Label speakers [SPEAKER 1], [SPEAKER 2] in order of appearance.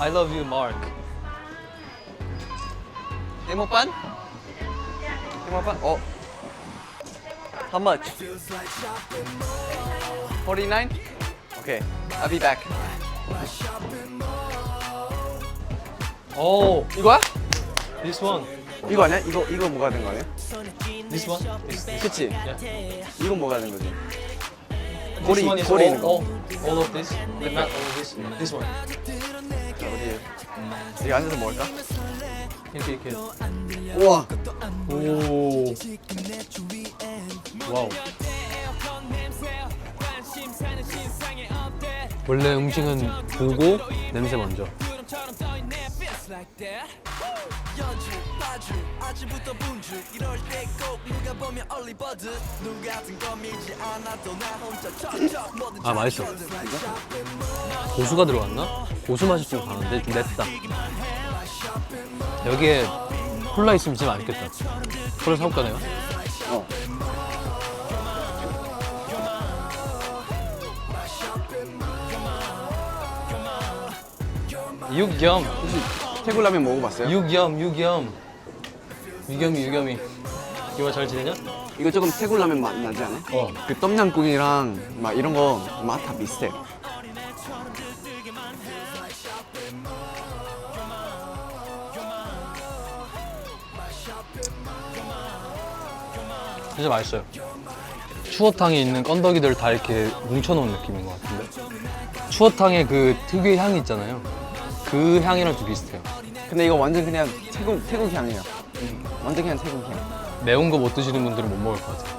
[SPEAKER 1] I love you, Mark.
[SPEAKER 2] 이모pan? 이모pan? 어. How much? 49? Okay, I'll be back.
[SPEAKER 1] Oh,
[SPEAKER 2] 이거야?
[SPEAKER 1] this one.
[SPEAKER 2] 이거 아니야? 이거 이거 뭐가 된 거 아니야?
[SPEAKER 1] This one. This, this.
[SPEAKER 2] 그치?
[SPEAKER 1] Yeah.
[SPEAKER 2] 이건 뭐가 된 거지?
[SPEAKER 1] This
[SPEAKER 2] 꼬리
[SPEAKER 1] one is
[SPEAKER 2] 꼬리
[SPEAKER 1] all,
[SPEAKER 2] 있는 거.
[SPEAKER 1] all, all of this, but not all of this. This one.
[SPEAKER 2] 자, 어디? 여기 앉아서 먹을까?
[SPEAKER 1] 이렇게 이렇게.
[SPEAKER 2] 우와.
[SPEAKER 1] 오. 와우. 원래 음식은 보고 냄새 먼저. 아 맛있어. 고수가 들어갔나? 고수 좀 강한데 좀 맵다. 여기에 콜라 있으면 진짜 맛있겠다. 콜라 사올까 내가?
[SPEAKER 2] 어.
[SPEAKER 1] 육겸,
[SPEAKER 2] 혹시 태국 라면 먹어봤어요?
[SPEAKER 1] 육겸, 육겸. 유겸이, 유겸이. 이거 잘 지내냐?
[SPEAKER 2] 이거 조금 태국 라면 맛 나지 않아?
[SPEAKER 1] 어.
[SPEAKER 2] 그 똠양꿍이랑 막 이런 거 맛 다 비슷해.
[SPEAKER 1] 진짜 맛있어요. 추어탕에 있는 건더기들 다 이렇게 뭉쳐놓은 느낌인 것 같은데. 추어탕의 그 특유의 향이 있잖아요. 그 향이랑 좀 비슷해요.
[SPEAKER 2] 근데 이거 완전 그냥 태국 태국 향이에요. 완전 그냥 태국 향.
[SPEAKER 1] 매운 거 못 드시는 분들은 못 먹을 것 같아요.